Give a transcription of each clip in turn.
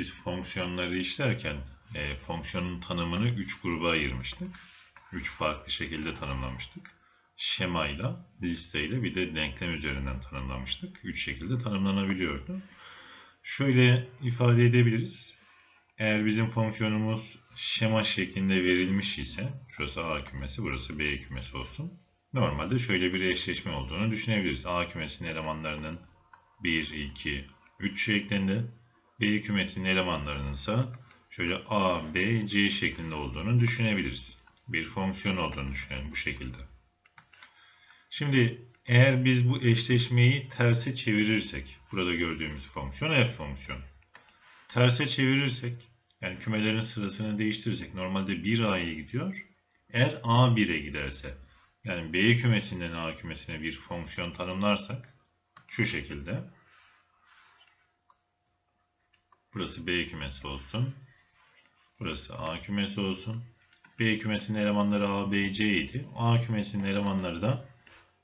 biz fonksiyonları işlerken e, fonksiyonun tanımını 3 gruba ayırmıştık. 3 farklı şekilde tanımlamıştık. Şemayla, listeyle bir de denklem üzerinden tanımlamıştık. 3 şekilde tanımlanabiliyordu. Şöyle ifade edebiliriz. Eğer bizim fonksiyonumuz şema şeklinde verilmiş ise, şurası A kümesi, burası B kümesi olsun. Normalde şöyle bir eşleşme olduğunu düşünebiliriz. A kümesinin elemanlarının 1, 2, 3 şeklinde, B kümesinin elemanlarının ise şöyle A, B, C şeklinde olduğunu düşünebiliriz. Bir fonksiyon olduğunu düşünelim bu şekilde. Şimdi eğer biz bu eşleşmeyi terse çevirirsek, burada gördüğümüz fonksiyon f fonksiyonu. Terse çevirirsek, yani kümelerin sırasını değiştirirsek, normalde 1A'ya gidiyor. Eğer A 1'e giderse, yani B kümesinden A kümesine bir fonksiyon tanımlarsak, şu şekilde. Burası B kümesi olsun. Burası A kümesi olsun. B kümesinin elemanları A, B, C idi. A kümesinin elemanları da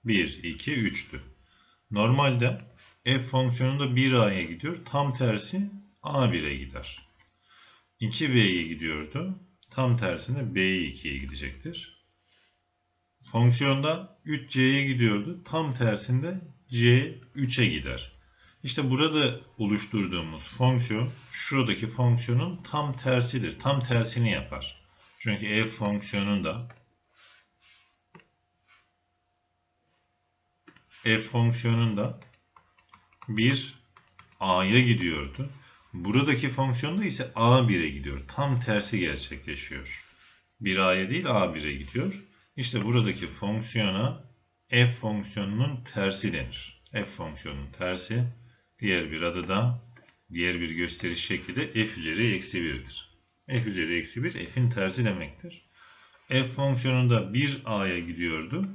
1, 2, 3'tü. Normalde f fonksiyonu da 1a'ya gidiyor. Tam tersi a1'e gider. 2b'ye gidiyordu. Tam tersine b2'ye gidecektir. Fonksiyonda 3c'ye gidiyordu. Tam tersinde c3'e gider. İşte burada oluşturduğumuz fonksiyon şuradaki fonksiyonun tam tersidir. Tam tersini yapar. Çünkü f fonksiyonunda f fonksiyonunda bir a'ya gidiyordu. Buradaki fonksiyonda ise a1'e gidiyor. Tam tersi gerçekleşiyor. 1a'ya değil a1'e gidiyor. İşte buradaki fonksiyona f fonksiyonunun tersi denir. f fonksiyonunun tersi diğer bir adı da diğer bir gösteriş şekli de f üzeri eksi 1'dir. f üzeri eksi 1 f'in tersi demektir. f fonksiyonunda 1a'ya gidiyordu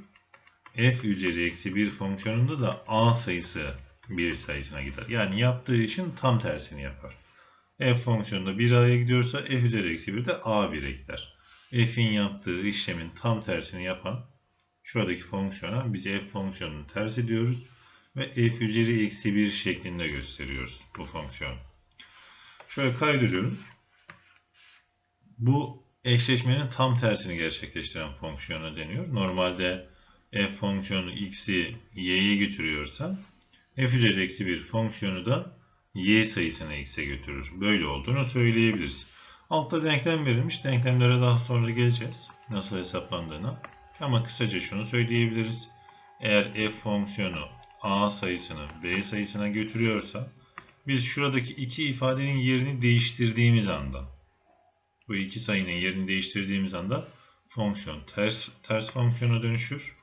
f üzeri eksi 1 fonksiyonunda da a sayısı 1 sayısına gider. Yani yaptığı işin tam tersini yapar. f fonksiyonunda 1a'ya gidiyorsa f üzeri eksi 1 de a1'e gider. f'in yaptığı işlemin tam tersini yapan şuradaki fonksiyona biz f fonksiyonunun tersi diyoruz ve f üzeri eksi 1 şeklinde gösteriyoruz bu fonksiyonu. Şöyle kaydırıyorum. Bu eşleşmenin tam tersini gerçekleştiren fonksiyona deniyor. Normalde f fonksiyonu x'i y'ye götürüyorsa f üzeri eksi bir fonksiyonu da y sayısını x'e götürür. Böyle olduğunu söyleyebiliriz. Altta denklem verilmiş. Denklemlere daha sonra geleceğiz. Nasıl hesaplandığına. Ama kısaca şunu söyleyebiliriz. Eğer f fonksiyonu a sayısını b sayısına götürüyorsa biz şuradaki iki ifadenin yerini değiştirdiğimiz anda bu iki sayının yerini değiştirdiğimiz anda fonksiyon ters, ters fonksiyona dönüşür.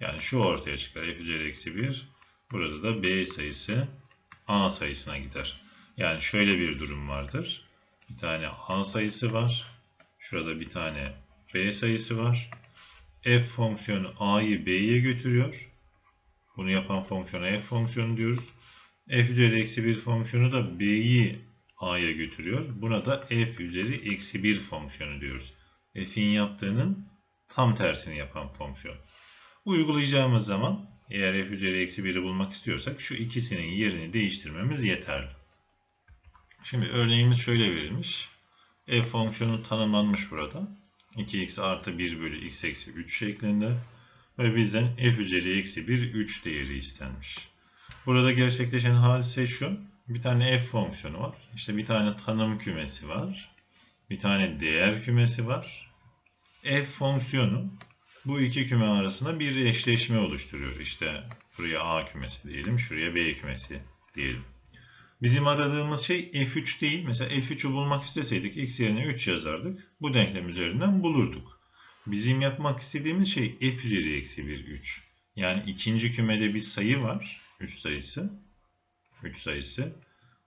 Yani şu ortaya çıkar. f üzeri eksi 1. Burada da b sayısı a sayısına gider. Yani şöyle bir durum vardır. Bir tane a sayısı var. Şurada bir tane b sayısı var. f fonksiyonu a'yı b'ye götürüyor. Bunu yapan fonksiyona f fonksiyonu diyoruz. f üzeri eksi 1 fonksiyonu da b'yi a'ya götürüyor. Buna da f üzeri eksi 1 fonksiyonu diyoruz. f'in yaptığının tam tersini yapan fonksiyon. Uygulayacağımız zaman eğer f üzeri eksi 1'i bulmak istiyorsak şu ikisinin yerini değiştirmemiz yeterli. Şimdi örneğimiz şöyle verilmiş. f fonksiyonu tanımlanmış burada. 2x artı 1 bölü x eksi 3 şeklinde. Ve bizden f üzeri eksi 1 3 değeri istenmiş. Burada gerçekleşen hadise şu. Bir tane f fonksiyonu var. İşte bir tane tanım kümesi var. Bir tane değer kümesi var. f fonksiyonu bu iki küme arasında bir eşleşme oluşturuyor. İşte buraya A kümesi diyelim, şuraya B kümesi diyelim. Bizim aradığımız şey F3 değil. Mesela F3'ü bulmak isteseydik x yerine 3 yazardık. Bu denklem üzerinden bulurduk. Bizim yapmak istediğimiz şey f üzeri eksi 1, 3. Yani ikinci kümede bir sayı var. 3 sayısı. 3 sayısı.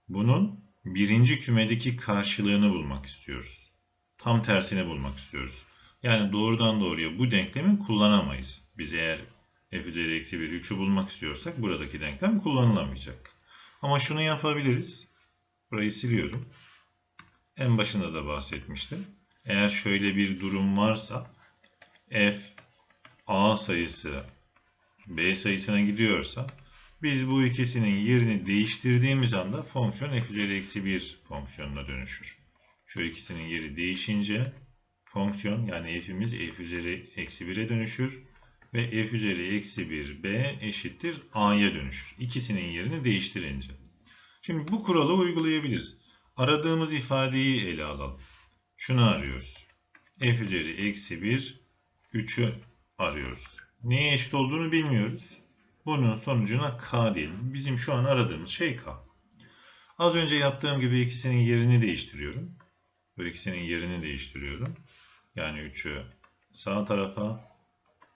Bunun birinci kümedeki karşılığını bulmak istiyoruz. Tam tersini bulmak istiyoruz. Yani doğrudan doğruya bu denklemi kullanamayız. Biz eğer f üzeri eksi 1 3'ü bulmak istiyorsak buradaki denklem kullanılamayacak. Ama şunu yapabiliriz. Burayı siliyorum. En başında da bahsetmiştim. Eğer şöyle bir durum varsa f a sayısı b sayısına gidiyorsa Biz bu ikisinin yerini değiştirdiğimiz anda fonksiyon f üzeri eksi 1 fonksiyonuna dönüşür. Şu ikisinin yeri değişince fonksiyon yani f'imiz f üzeri eksi 1'e dönüşür ve f üzeri eksi 1 b eşittir a'ya dönüşür. İkisinin yerini değiştirince. Şimdi bu kuralı uygulayabiliriz. Aradığımız ifadeyi ele alalım. Şunu arıyoruz. f üzeri eksi 1 3'ü arıyoruz. Neye eşit olduğunu bilmiyoruz. Bunun sonucuna k diyelim. Bizim şu an aradığımız şey k. Az önce yaptığım gibi ikisinin yerini değiştiriyorum. Bu ikisinin yerini değiştiriyorum. Yani 3'ü sağ tarafa,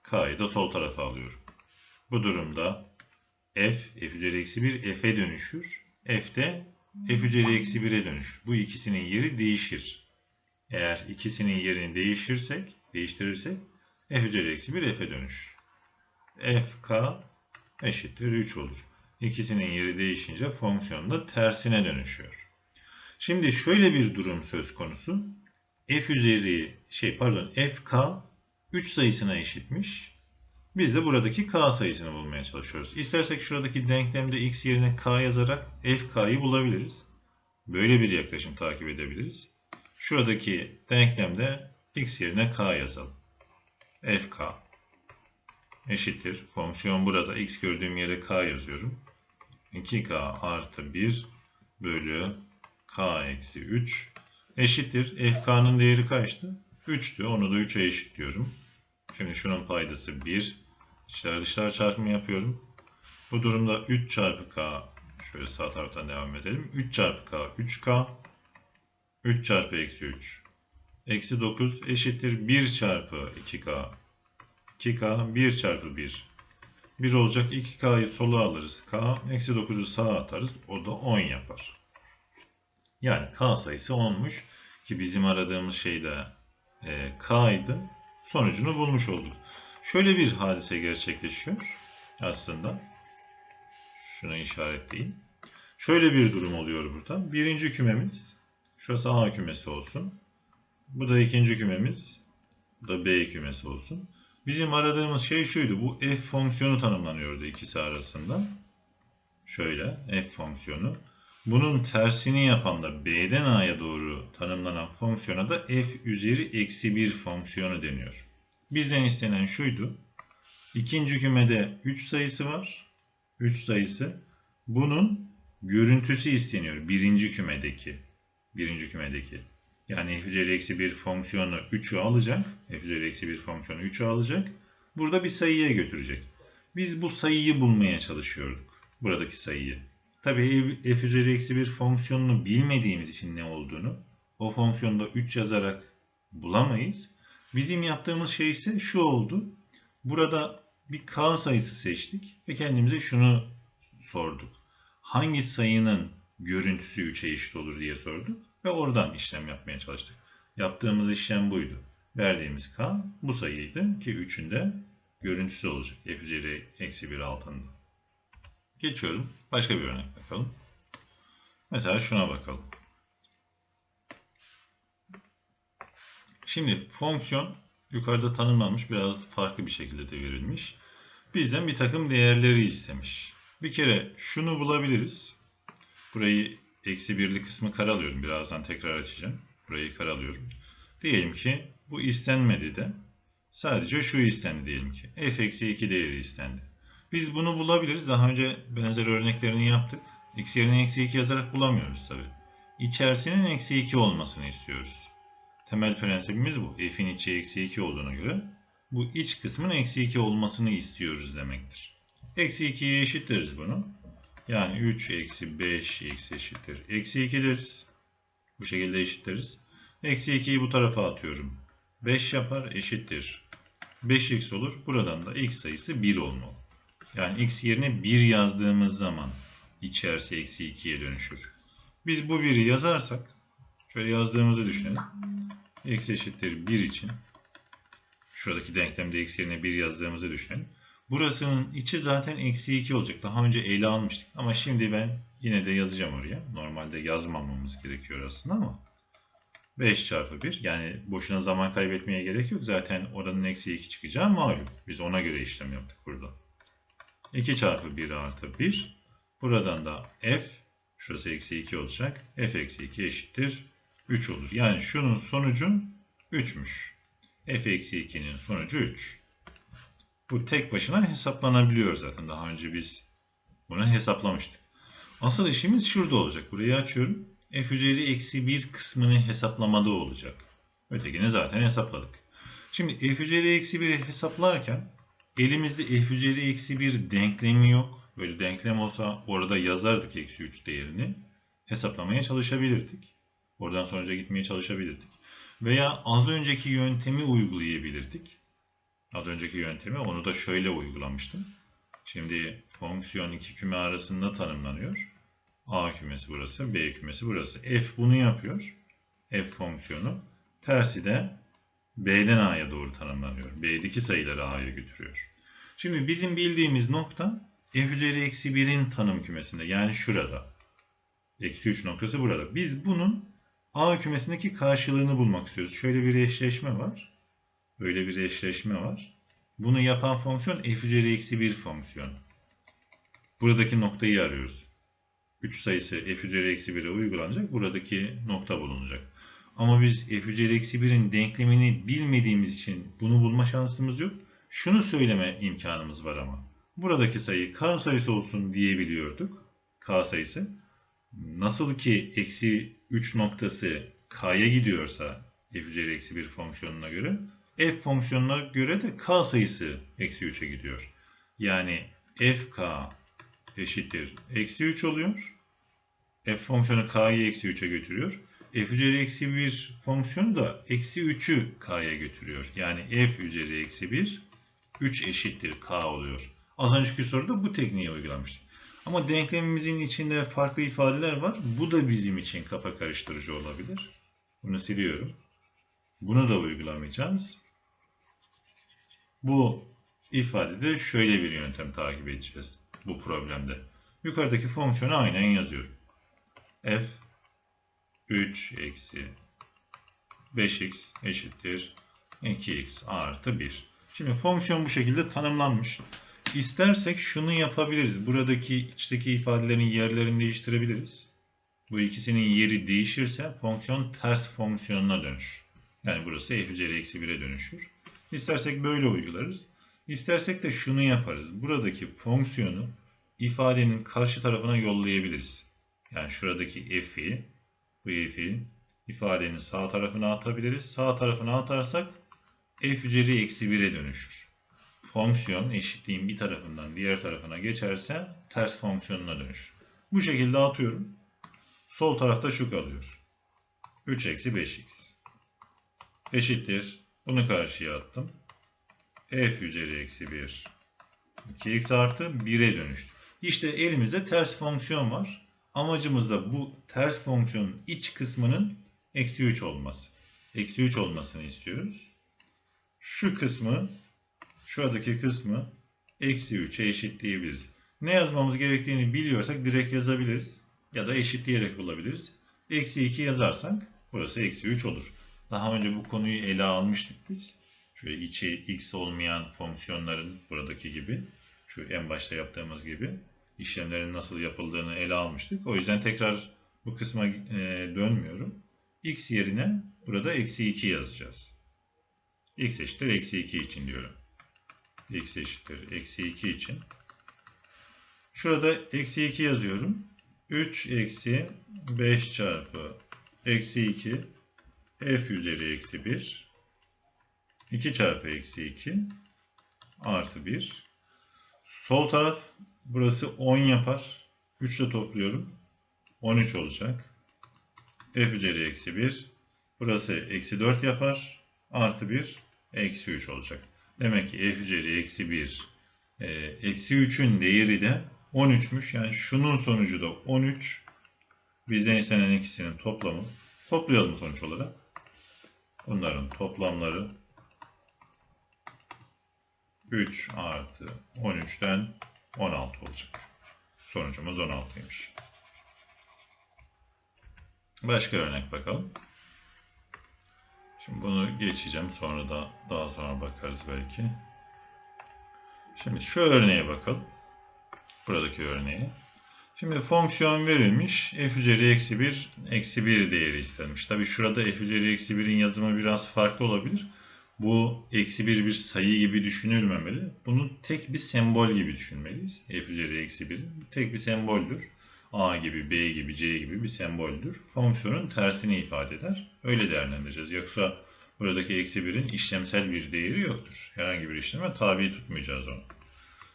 k'yı da sol tarafa alıyorum. Bu durumda f, f üzeri eksi 1 f'e dönüşür. f de f üzeri eksi 1'e dönüşür. Bu ikisinin yeri değişir. Eğer ikisinin yerini değişirsek, değiştirirsek f üzeri eksi 1 f'e dönüşür. fk eşittir 3 olur. İkisinin yeri değişince fonksiyon da tersine dönüşüyor. Şimdi şöyle bir durum söz konusu. f üzeri şey pardon fk 3 sayısına eşitmiş. Biz de buradaki k sayısını bulmaya çalışıyoruz. İstersek şuradaki denklemde x yerine k yazarak fk'yı bulabiliriz. Böyle bir yaklaşım takip edebiliriz. Şuradaki denklemde x yerine k yazalım. Fk eşittir. Fonksiyon burada x gördüğüm yere k yazıyorum. 2k artı 1 bölü k eksi 3 eşittir. fk'nın değeri kaçtı? 3'tü. Onu da 3'e eşitliyorum. Şimdi şunun paydası 1. İçler dışlar çarpımı yapıyorum. Bu durumda 3 çarpı k şöyle sağ taraftan devam edelim. 3 çarpı k 3k 3 çarpı eksi 3 eksi 9 eşittir 1 çarpı 2k 2k 1 çarpı 1 1 olacak 2k'yı sola alırız k eksi 9'u sağa atarız o da 10 yapar. Yani k sayısı 10'muş ki bizim aradığımız şey de e, k'ydı. Sonucunu bulmuş olduk. Şöyle bir hadise gerçekleşiyor aslında. Şuna işaretleyeyim. Şöyle bir durum oluyor burada. Birinci kümemiz şurası A kümesi olsun. Bu da ikinci kümemiz. Bu da B kümesi olsun. Bizim aradığımız şey şuydu. Bu f fonksiyonu tanımlanıyordu ikisi arasında. Şöyle f fonksiyonu. Bunun tersini yapan da B'den A'ya doğru tanımlanan fonksiyona da f üzeri eksi 1 fonksiyonu deniyor. Bizden istenen şuydu. İkinci kümede 3 sayısı var. 3 sayısı. Bunun görüntüsü isteniyor. Birinci kümedeki. Birinci kümedeki. Yani f üzeri eksi 1 fonksiyonu 3'ü alacak. f üzeri eksi 1 fonksiyonu 3'ü alacak. Burada bir sayıya götürecek. Biz bu sayıyı bulmaya çalışıyorduk. Buradaki sayıyı. Tabii f üzeri eksi 1 fonksiyonunu bilmediğimiz için ne olduğunu o fonksiyonda 3 yazarak bulamayız. Bizim yaptığımız şey ise şu oldu. Burada bir k sayısı seçtik ve kendimize şunu sorduk. Hangi sayının görüntüsü 3'e eşit olur diye sorduk ve oradan işlem yapmaya çalıştık. Yaptığımız işlem buydu. Verdiğimiz k bu sayıydı ki 3'ün de görüntüsü olacak. f üzeri eksi 1 altında. Geçiyorum. Başka bir örnek bakalım. Mesela şuna bakalım. Şimdi fonksiyon yukarıda tanımlanmış biraz farklı bir şekilde de verilmiş. Bizden bir takım değerleri istemiş. Bir kere şunu bulabiliriz. Burayı eksi birli kısmı karalıyorum. Birazdan tekrar açacağım. Burayı karalıyorum. Diyelim ki bu istenmedi de sadece şu istendi diyelim ki. f eksi 2 değeri istendi. Biz bunu bulabiliriz. Daha önce benzer örneklerini yaptık. x yerine eksi 2 yazarak bulamıyoruz tabi. İçerisinin eksi 2 olmasını istiyoruz. Temel prensibimiz bu. f'in içi eksi 2 olduğuna göre bu iç kısmın eksi 2 olmasını istiyoruz demektir. Eksi 2'ye eşitleriz bunu. Yani 3 eksi 5 x eşittir. Eksi 2 deriz. Bu şekilde eşitleriz. Eksi 2'yi bu tarafa atıyorum. 5 yapar eşittir. 5x olur. Buradan da x sayısı 1 olmalı. Yani x yerine 1 yazdığımız zaman içerisi eksi 2'ye dönüşür. Biz bu 1'i yazarsak şöyle yazdığımızı düşünelim. x eşittir 1 için şuradaki denklemde x yerine 1 yazdığımızı düşünelim. Burasının içi zaten eksi 2 olacak. Daha önce ele almıştık. Ama şimdi ben yine de yazacağım oraya. Normalde yazmamamız gerekiyor aslında ama. 5 çarpı 1. Yani boşuna zaman kaybetmeye gerek yok. Zaten oranın eksi 2 çıkacağı malum. Biz ona göre işlem yaptık burada. 2 çarpı 1 artı 1. Buradan da f, şurası eksi 2 olacak. f eksi 2 eşittir 3 olur. Yani şunun sonucu 3'müş. f eksi 2'nin sonucu 3. Bu tek başına hesaplanabiliyor zaten. Daha önce biz bunu hesaplamıştık. Asıl işimiz şurada olacak. Burayı açıyorum. f üzeri eksi 1 kısmını hesaplamada olacak. Ötekini zaten hesapladık. Şimdi f üzeri eksi 1'i hesaplarken elimizde f üzeri eksi 1 denklemi yok. Böyle denklem olsa orada yazardık eksi 3 değerini. Hesaplamaya çalışabilirdik. Oradan sonuca gitmeye çalışabilirdik. Veya az önceki yöntemi uygulayabilirdik. Az önceki yöntemi onu da şöyle uygulamıştım. Şimdi fonksiyon iki küme arasında tanımlanıyor. A kümesi burası, B kümesi burası. F bunu yapıyor. F fonksiyonu. Tersi de B'den A'ya doğru tanımlanıyor. B'deki sayıları A'ya götürüyor. Şimdi bizim bildiğimiz nokta f üzeri eksi 1'in tanım kümesinde. Yani şurada. Eksi 3 noktası burada. Biz bunun A kümesindeki karşılığını bulmak istiyoruz. Şöyle bir eşleşme var. Böyle bir eşleşme var. Bunu yapan fonksiyon f üzeri eksi 1 fonksiyonu. Buradaki noktayı arıyoruz. 3 sayısı f üzeri eksi 1'e uygulanacak. Buradaki nokta bulunacak. Ama biz f üzeri eksi 1'in denklemini bilmediğimiz için bunu bulma şansımız yok. Şunu söyleme imkanımız var ama. Buradaki sayı k sayısı olsun diyebiliyorduk. k sayısı. Nasıl ki eksi 3 noktası k'ya gidiyorsa f üzeri eksi 1 fonksiyonuna göre f fonksiyonuna göre de k sayısı eksi 3'e gidiyor. Yani fk eşittir eksi 3 oluyor. f fonksiyonu k'yı eksi 3'e götürüyor. f üzeri eksi 1 fonksiyonu da eksi 3'ü k'ya götürüyor. Yani f üzeri eksi 1 3 eşittir k oluyor. Az önceki soruda bu tekniği uygulamıştık. Ama denklemimizin içinde farklı ifadeler var. Bu da bizim için kafa karıştırıcı olabilir. Bunu siliyorum. Bunu da uygulamayacağız. Bu ifadede şöyle bir yöntem takip edeceğiz bu problemde. Yukarıdaki fonksiyonu aynen yazıyorum. f 3 eksi 5x eşittir 2x artı 1. Şimdi fonksiyon bu şekilde tanımlanmış. İstersek şunu yapabiliriz. Buradaki içteki ifadelerin yerlerini değiştirebiliriz. Bu ikisinin yeri değişirse fonksiyon ters fonksiyonuna dönüşür. Yani burası f üzeri eksi 1'e dönüşür. İstersek böyle uygularız. İstersek de şunu yaparız. Buradaki fonksiyonu ifadenin karşı tarafına yollayabiliriz. Yani şuradaki f'i, bu f'i ifadenin sağ tarafına atabiliriz. Sağ tarafına atarsak f üzeri eksi 1'e dönüşür. Fonksiyon eşitliğin bir tarafından diğer tarafına geçerse ters fonksiyonuna dönüşür. Bu şekilde atıyorum. Sol tarafta şu kalıyor. 3 eksi 5x eşittir. Bunu karşıya attım. f üzeri eksi 1 2x artı 1'e dönüştü. İşte elimizde ters fonksiyon var. Amacımız da bu ters fonksiyonun iç kısmının eksi 3 olması. Eksi 3 olmasını istiyoruz. Şu kısmı, şuradaki kısmı eksi 3'e eşitleyebiliriz. Ne yazmamız gerektiğini biliyorsak direkt yazabiliriz. Ya da eşitleyerek bulabiliriz. Eksi 2 yazarsak burası eksi 3 olur. Daha önce bu konuyu ele almıştık biz. Şöyle içi x olmayan fonksiyonların buradaki gibi. Şu en başta yaptığımız gibi işlemlerin nasıl yapıldığını ele almıştık. O yüzden tekrar bu kısma e, dönmüyorum. x yerine burada eksi 2 yazacağız. x eşittir eksi 2 için diyorum. x eşittir eksi 2 için. Şurada eksi 2 yazıyorum. 3 eksi 5 çarpı eksi 2 f üzeri eksi 1 2 çarpı eksi 2 artı 1 sol taraf burası 10 yapar. 3 ile topluyorum. 13 olacak. F üzeri eksi 1 burası eksi 4 yapar. Artı 1 eksi 3 olacak. Demek ki f üzeri eksi 1 e, eksi 3'ün değeri de 13'müş yani şunun sonucu da 13 bizden istenen ikisinin toplamı. Toplayalım sonuç olarak Bunların toplamları 3 artı 13'ten 16 olacak. Sonucumuz 16'ymış. Başka örnek bakalım. Şimdi bunu geçeceğim. Sonra da daha sonra bakarız belki. Şimdi şu örneğe bakalım. Buradaki örneği. Şimdi fonksiyon verilmiş. f üzeri eksi 1, eksi 1 değeri istenmiş. Tabi şurada f üzeri eksi 1'in yazımı biraz farklı olabilir. Bu eksi 1 bir sayı gibi düşünülmemeli. Bunu tek bir sembol gibi düşünmeliyiz. f üzeri eksi 1 tek bir semboldür. a gibi, b gibi, c gibi bir semboldür. Fonksiyonun tersini ifade eder. Öyle değerlendireceğiz. Yoksa buradaki eksi 1'in işlemsel bir değeri yoktur. Herhangi bir işleme tabi tutmayacağız onu.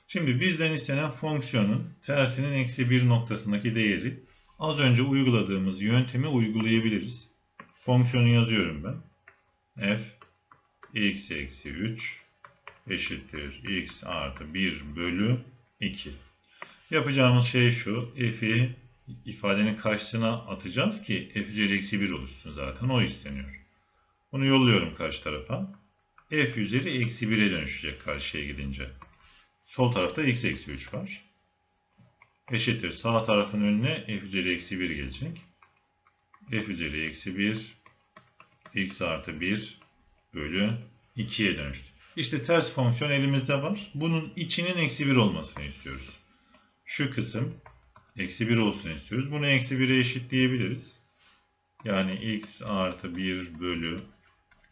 Şimdi bizden istenen fonksiyonun tersinin eksi 1 noktasındaki değeri az önce uyguladığımız yöntemi uygulayabiliriz. Fonksiyonu yazıyorum ben. f x eksi 3 eşittir x artı 1 bölü 2. Yapacağımız şey şu. f'i ifadenin karşısına atacağız ki f üzeri eksi 1 oluşsun zaten. O isteniyor. Bunu yolluyorum karşı tarafa. f üzeri eksi 1'e dönüşecek karşıya gidince. Sol tarafta x eksi 3 var. Eşittir. Sağ tarafın önüne f üzeri eksi 1 gelecek. f üzeri eksi 1 x artı 1 bölü 2'ye dönüştü. İşte ters fonksiyon elimizde var. Bunun içinin eksi 1 olmasını istiyoruz. Şu kısım eksi 1 olsun istiyoruz. Bunu eksi 1'e eşitleyebiliriz. Yani x artı 1 bölü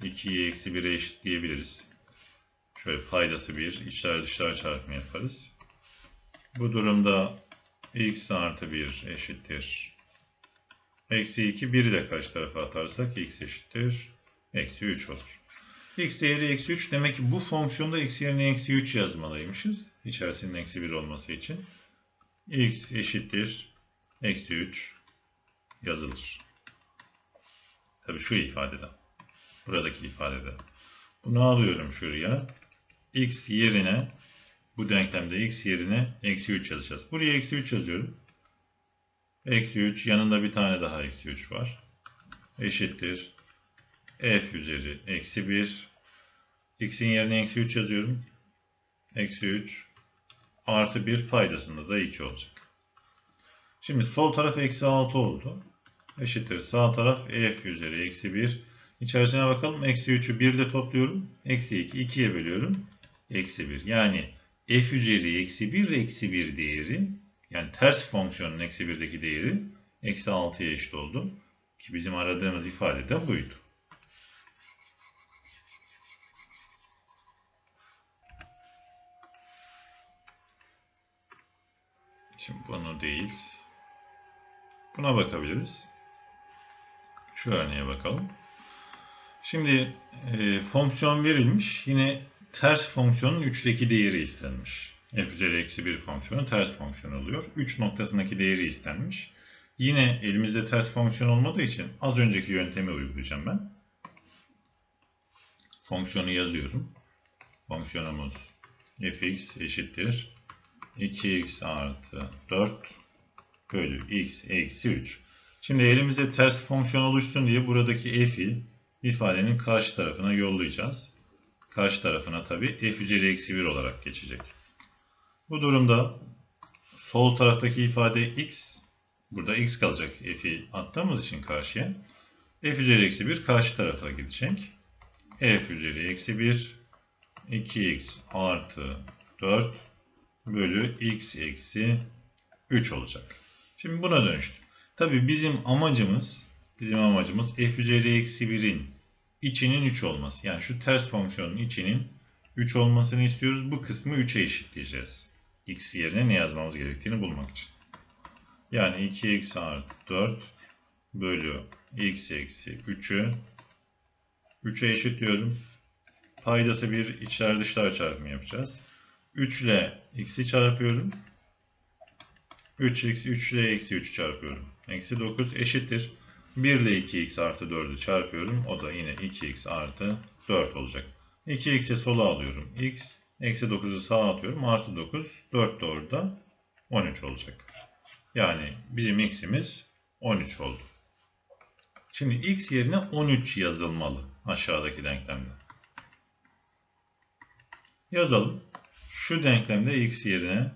2'yi eksi 1'e eşitleyebiliriz. Şöyle paydası 1, içler dışlar çarpımı yaparız. Bu durumda x artı 1 eşittir. Eksi 2, 1'i de karşı tarafa atarsak x eşittir. Eksi 3 olur. x değeri eksi 3. Demek ki bu fonksiyonda x yerine eksi 3 yazmalıymışız. İçerisinin eksi 1 olması için. x eşittir. Eksi 3 yazılır. Tabi şu ifadede. Buradaki ifadede. Bunu alıyorum şuraya. X yerine bu denklemde x yerine eksi 3 yazacağız. Buraya eksi 3 yazıyorum. Eksi 3 yanında bir tane daha eksi 3 var. Eşittir. f üzeri eksi 1. x'in yerine eksi 3 yazıyorum. Eksi 3 artı 1 paydasında da 2 olacak. Şimdi sol taraf eksi 6 oldu. Eşittir. Sağ taraf f üzeri eksi 1. İçerisine bakalım. Eksi 3'ü 1 ile topluyorum. Eksi 2. 2'ye bölüyorum. Eksi 1. Yani f üzeri eksi 1 eksi 1 değeri yani ters fonksiyonun eksi 1'deki değeri eksi 6'ya eşit oldu. Ki bizim aradığımız ifade de buydu. Şimdi bunu değil. Buna bakabiliriz. Şu örneğe bakalım. Şimdi e, fonksiyon verilmiş. Yine ters fonksiyonun 3'teki değeri istenmiş. f üzeri eksi 1 fonksiyonu ters fonksiyon oluyor. 3 noktasındaki değeri istenmiş. Yine elimizde ters fonksiyon olmadığı için az önceki yöntemi uygulayacağım ben. Fonksiyonu yazıyorum. Fonksiyonumuz fx eşittir 2x artı 4 bölü x eksi 3. Şimdi elimizde ters fonksiyon oluşsun diye buradaki f'i ifadenin karşı tarafına yollayacağız. Karşı tarafına tabi f üzeri eksi 1 olarak geçecek. Bu durumda sol taraftaki ifade x, burada x kalacak f'i attığımız için karşıya. f üzeri eksi 1 karşı tarafa gidecek. f üzeri eksi 1 2x artı 4 bölü x eksi 3 olacak. Şimdi buna dönüştü. Tabi bizim amacımız bizim amacımız f üzeri eksi 1'in içinin 3 olması. Yani şu ters fonksiyonun içinin 3 olmasını istiyoruz. Bu kısmı 3'e eşitleyeceğiz. x yerine ne yazmamız gerektiğini bulmak için. Yani 2x artı 4 bölü x eksi 3'ü 3'e eşitliyorum. Paydası 1 içler dışlar çarpımı yapacağız. 3 ile x'i çarpıyorum. 3x 3 ile eksi 3 çarpıyorum. Eksi 9 eşittir. 1 ile 2x artı 4'ü çarpıyorum. O da yine 2x artı 4 olacak. 2x'i sola alıyorum. x eksi 9'u sağa atıyorum. Artı 9 4 de orada 13 olacak. Yani bizim x'imiz 13 oldu. Şimdi x yerine 13 yazılmalı aşağıdaki denklemde. Yazalım. Şu denklemde x yerine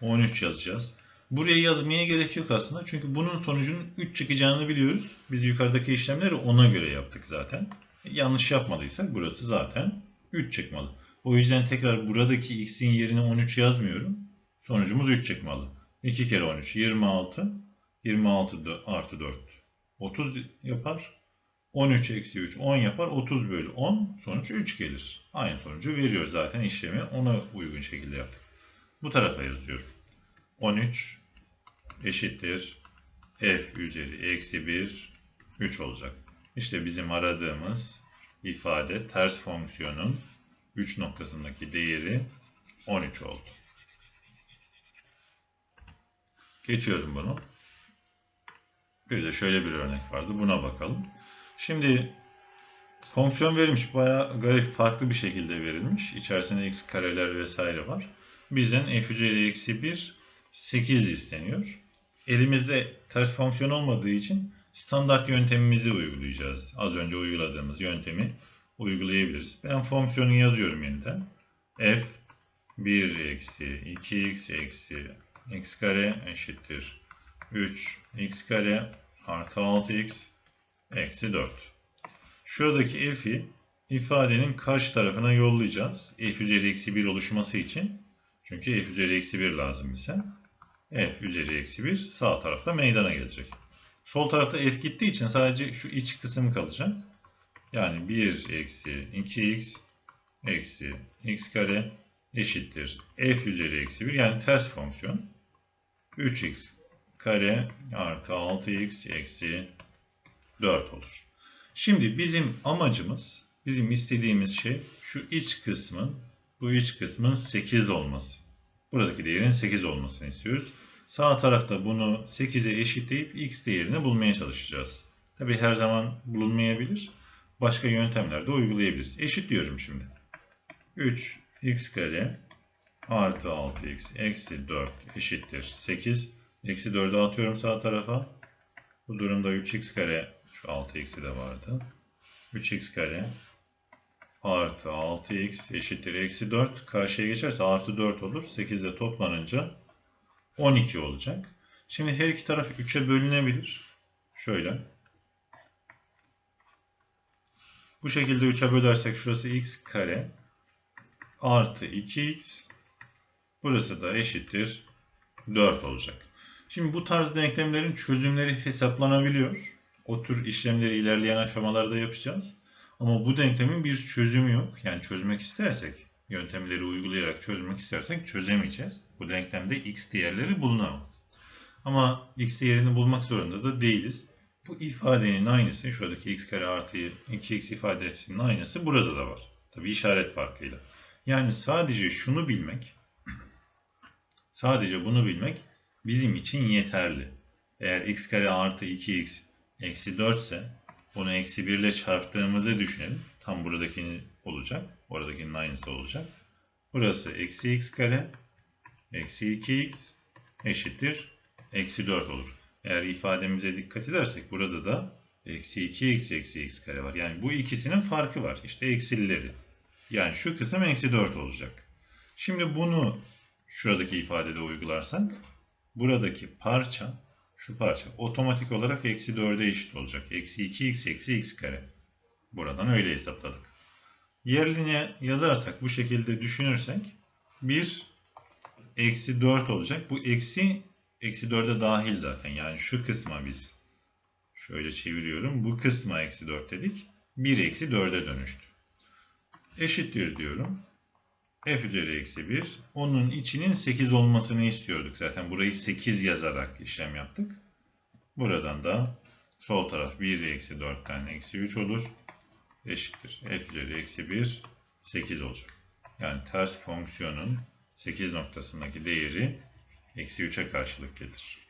13 yazacağız. Buraya yazmaya gerek yok aslında. Çünkü bunun sonucunun 3 çıkacağını biliyoruz. Biz yukarıdaki işlemleri ona göre yaptık zaten. Yanlış yapmadıysak burası zaten 3 çıkmalı. O yüzden tekrar buradaki x'in yerine 13 yazmıyorum. Sonucumuz 3 çıkmalı. 2 kere 13 26. 26 dö- artı 4 30 yapar. 13 eksi 3 10 yapar. 30 bölü 10 sonuç 3 gelir. Aynı sonucu veriyor zaten işlemi ona uygun şekilde yaptık. Bu tarafa yazıyorum. 13 eşittir f üzeri eksi 1 3 olacak. İşte bizim aradığımız ifade ters fonksiyonun 3 noktasındaki değeri 13 oldu. Geçiyorum bunu. Bir de şöyle bir örnek vardı. Buna bakalım. Şimdi fonksiyon verilmiş. Bayağı garip farklı bir şekilde verilmiş. İçerisinde x kareler vesaire var. Bizden f üzeri eksi 1 8 isteniyor. Elimizde ters fonksiyon olmadığı için standart yöntemimizi uygulayacağız. Az önce uyguladığımız yöntemi uygulayabiliriz. Ben fonksiyonu yazıyorum yeniden. f 1 eksi 2x eksi x kare eşittir 3 x kare artı 6x eksi 4. Şuradaki f'i ifadenin karşı tarafına yollayacağız. f üzeri eksi 1 oluşması için. Çünkü f üzeri eksi 1 lazım bize. F üzeri eksi 1 sağ tarafta meydana gelecek. Sol tarafta f gittiği için sadece şu iç kısım kalacak. Yani 1 eksi 2x eksi x kare eşittir f üzeri eksi 1 yani ters fonksiyon 3x kare artı 6x eksi 4 olur. Şimdi bizim amacımız, bizim istediğimiz şey şu iç kısmın, bu iç kısmın 8 olması. Buradaki değerin 8 olmasını istiyoruz. Sağ tarafta bunu 8'e eşitleyip x değerini bulmaya çalışacağız. Tabi her zaman bulunmayabilir. Başka yöntemler de uygulayabiliriz. Eşitliyorum şimdi. 3 x kare artı 6x eksi 4 eşittir 8. Eksi 4'ü atıyorum sağ tarafa. Bu durumda 3x kare şu 6x'i de vardı. 3x kare artı 6x eşittir eksi 4. Karşıya geçerse artı 4 olur. 8 ile toplanınca 12 olacak. Şimdi her iki taraf 3'e bölünebilir. Şöyle. Bu şekilde 3'e bölersek şurası x kare artı 2x burası da eşittir 4 olacak. Şimdi bu tarz denklemlerin çözümleri hesaplanabiliyor. O tür işlemleri ilerleyen aşamalarda yapacağız. Ama bu denklemin bir çözümü yok. Yani çözmek istersek, yöntemleri uygulayarak çözmek istersek çözemeyeceğiz. Bu denklemde x değerleri bulunamaz. Ama x değerini bulmak zorunda da değiliz. Bu ifadenin aynısı, şuradaki x kare artı 2x ifadesinin aynısı burada da var. Tabi işaret farkıyla. Yani sadece şunu bilmek, sadece bunu bilmek bizim için yeterli. Eğer x kare artı 2x eksi 4 ise bunu eksi 1 ile çarptığımızı düşünelim. Tam buradakini olacak. Oradakinin aynısı olacak. Burası eksi x kare eksi 2x eşittir eksi 4 olur. Eğer ifademize dikkat edersek burada da eksi 2x eksi x kare var. Yani bu ikisinin farkı var. İşte eksileri. Yani şu kısım eksi 4 olacak. Şimdi bunu şuradaki ifadede uygularsak buradaki parça şu parça otomatik olarak eksi 4'e eşit olacak. Eksi 2x eksi x kare. Buradan öyle hesapladık. Yerline yazarsak bu şekilde düşünürsek 1 eksi 4 olacak. Bu eksi eksi 4'e dahil zaten. Yani şu kısma biz şöyle çeviriyorum. Bu kısma eksi 4 dedik. 1 eksi 4'e dönüştü. Eşittir diyorum. f üzeri eksi 1. Onun içinin 8 olmasını istiyorduk. Zaten burayı 8 yazarak işlem yaptık. Buradan da sol taraf 1 eksi 4'ten eksi 3 olur. Eşittir. f üzeri eksi 1 8 olacak. Yani ters fonksiyonun 8 noktasındaki değeri eksi 3'e karşılık gelir.